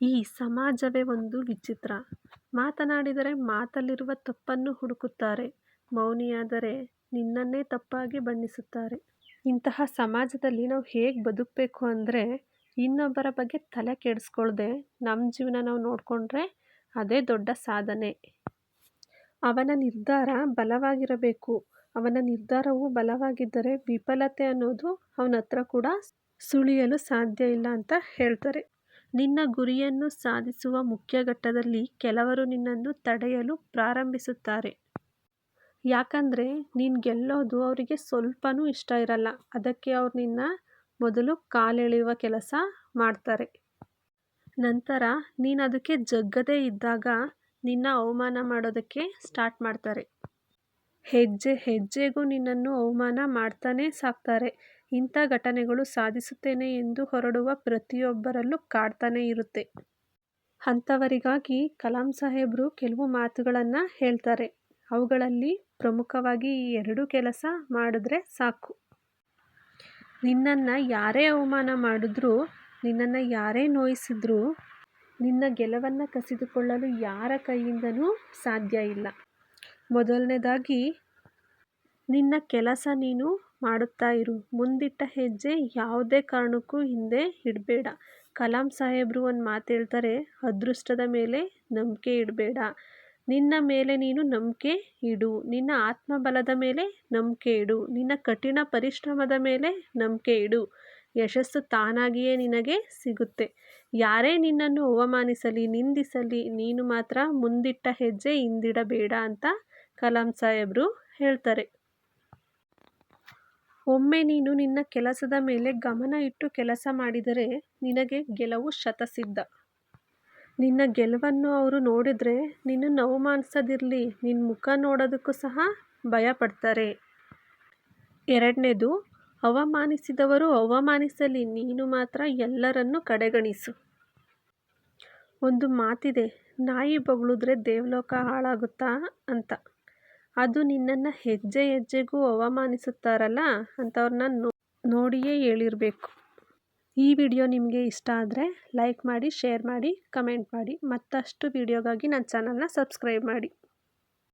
ಈ ಸಮಾಜವೇ ಒಂದು ವಿಚಿತ್ರ. ಮಾತನಾಡಿದರೆ ಮಾತಲ್ಲಿರುವ ತಪ್ಪನ್ನು ಹುಡುಕುತ್ತಾರೆ. ಮೌನಿಯಾದರೆ ನಿನ್ನನ್ನೇ ತಪ್ಪಾಗಿ ಬಣ್ಣಿಸುತ್ತಾರೆ. ಇಂತಹ ಸಮಾಜದಲ್ಲಿ ನಾವು ಹೇಗೆ ಬದುಕಬೇಕು ಅಂದ್ರೆ ಇನ್ನೊಬ್ಬರ ಬಗ್ಗೆ ತಲೆ ಕೆಡಿಸ್ಕೊಳ್ದೆ ನಮ್ಮ ಜೀವನ ನಾವು ನೋಡಿಕೊಂಡ್ರೆ ಅದೇ ದೊಡ್ಡ ಸಾಧನೆ. ಅವನ ನಿರ್ಧಾರ ಬಲವಾಗಿರಬೇಕು. ಅವನ ನಿರ್ಧಾರವು ಬಲವಾಗಿದ್ದರೆ ವಿಫಲತೆ ಅನ್ನೋದು ಅವನತ್ರ ಕೂಡ ಸುಳಿಯಲು ಸಾಧ್ಯ ಇಲ್ಲ ಅಂತ ಹೇಳ್ತಾರೆ. ನಿನ್ನ ಗುರಿಯನ್ನು ಸಾಧಿಸುವ ಮುಖ್ಯ ಘಟ್ಟದಲ್ಲಿ ಕೆಲವರು ನಿನ್ನನ್ನು ತಡೆಯಲು ಪ್ರಾರಂಭಿಸುತ್ತಾರೆ. ಯಾಕಂದ್ರೆ ನೀನು ಗೆಲ್ಲೋದು ಅವರಿಗೆ ಸ್ವಲ್ಪನೂ ಇಷ್ಟ ಇರಲ್ಲ. ಅದಕ್ಕೆ ಅವ್ರು ನಿನ್ನ ಮೊದಲು ಕಾಲೆಳೆಯುವ ಕೆಲಸ ಮಾಡ್ತಾರೆ. ನಂತರ ನೀನು ಅದಕ್ಕೆ ಜಗ್ಗದೇ ಇದ್ದಾಗ ನಿನ್ನ ಅವಮಾನ ಮಾಡೋದಕ್ಕೆ ಸ್ಟಾರ್ಟ್ ಮಾಡ್ತಾರೆ. ಹೆಜ್ಜೆ ಹೆಜ್ಜೆಗೂ ನಿನ್ನನ್ನು ಅವಮಾನ ಮಾಡ್ತಾನೇ ಸಾಕ್ತಾರೆ. ಇಂಥ ಘಟನೆಗಳು ಸಾಧಿಸುತ್ತೇನೆ ಎಂದು ಹೊರಡುವ ಪ್ರತಿಯೊಬ್ಬರಲ್ಲೂ ಕಾಡ್ತಾನೇ ಇರುತ್ತೆ. ಅಂಥವರಿಗಾಗಿ ಕಲಾಂ ಸಾಹೇಬ್ರು ಕೆಲವು ಮಾತುಗಳನ್ನು ಹೇಳ್ತಾರೆ. ಅವುಗಳಲ್ಲಿ ಪ್ರಮುಖವಾಗಿ ಈ ಎರಡು ಕೆಲಸ ಮಾಡಿದ್ರೆ ಸಾಕು. ನಿನ್ನನ್ನ ಯಾರೇ ಅವಮಾನ ಮಾಡಿದ್ರೂ, ನಿನ್ನನ್ನ ಯಾರೇ ನೋಯಿಸಿದ್ರೂ ನಿನ್ನ ಗೆಲುವನ್ನ ಕಸಿದುಕೊಳ್ಳಲು ಯಾರ ಕೈಯಿಂದನೂ ಸಾಧ್ಯ ಇಲ್ಲ. ಮೊದಲನೆಯದಾಗಿ ನಿನ್ನ ಕೆಲಸ ನೀನು ಮಾಡುತ್ತಾ ಇರು. ಮುಂದಿಟ್ಟ ಹೆಜ್ಜೆ ಯಾವುದೇ ಕಾರಣಕ್ಕೂ ಹಿಂದೆ ಇಡಬೇಡ ಕಲಾಂ ಸಾಹೇಬ್ರು ಒಂದು ಮಾತು ಹೇಳ್ತಾರೆ ಅದೃಷ್ಟದ ಮೇಲೆ ನಂಬಿಕೆ ಇಡಬೇಡ ನಿನ್ನ ಮೇಲೆ ನೀನು ನಂಬಿಕೆ ಇಡು. ನಿನ್ನ ಆತ್ಮಬಲದ ಮೇಲೆ ನಂಬಿಕೆ ಇಡು. ನಿನ್ನ ಕಠಿಣ ಪರಿಶ್ರಮದ ಮೇಲೆ ನಂಬಿಕೆ ಇಡು. ಯಶಸ್ಸು ತಾನಾಗಿಯೇ ನಿನಗೆ ಸಿಗುತ್ತೆ. ಯಾರೇ ನಿನ್ನನ್ನು ಅವಮಾನಿಸಲಿ, ನಿಂದಿಸಲಿ ನೀನು ಮಾತ್ರ ಮುಂದಿಟ್ಟ ಹೆಜ್ಜೆ ಹಿಂದಿಡಬೇಡ ಅಂತ ಕಲಾಂ ಸಾಹೇಬರು ಹೇಳ್ತಾರೆ. ಒಮ್ಮೆ ನೀನು ನಿನ್ನ ಕೆಲಸದ ಮೇಲೆ ಗಮನ ಇಟ್ಟು ಕೆಲಸ ಮಾಡಿದರೆ ನಿನಗೆ ಗೆಲುವು ಶತಸಿದ್ಧ. ನಿನ್ನ ಗೆಲುವನ್ನು ಅವರು ನೋಡಿದರೆ ನಿನ್ನನ್ನು ಅವಮಾನಿಸದಿರಲಿ, ನಿನ್ನ ಮುಖ ನೋಡೋದಕ್ಕೂ ಸಹ ಭಯಪಡ್ತಾರೆ ಎರಡನೇದು, ಅವಮಾನಿಸಿದವರು ಅವಮಾನಿಸಲಿ, ನೀನು ಮಾತ್ರ ಎಲ್ಲರನ್ನು ಕಡೆಗಣಿಸು. ಒಂದು ಮಾತಿದೆ, ನಾಯಿ ಬೊಗಳಿದ್ರೆ ದೇವಲೋಕ ಹಾಳಾಗುತ್ತಾ ಅಂತ. ಅದು ನಿನ್ನನ್ನ ಹೆಜ್ಜೆ ಹೆಜ್ಜೆಗೂ ಅವಮಾನಿಸುತ್ತಾರಲ್ಲ ಅಂತವ್ರನ್ನ ನೋಡಿಯೇ ಹೇಳಿರಬೇಕು ಈ ವಿಡಿಯೋ ನಿಮಗೆ ಇಷ್ಟ ಆದರೆ ಲೈಕ್ ಮಾಡಿ, ಶೇರ್ ಮಾಡಿ, ಕಮೆಂಟ್ ಮಾಡಿ. ಮತ್ತಷ್ಟು ವಿಡಿಯೋಗಾಗಿ ನನ್ನ ಚಾನಲ್ನ ಸಬ್ಸ್ಕ್ರೈಬ್ ಮಾಡಿ.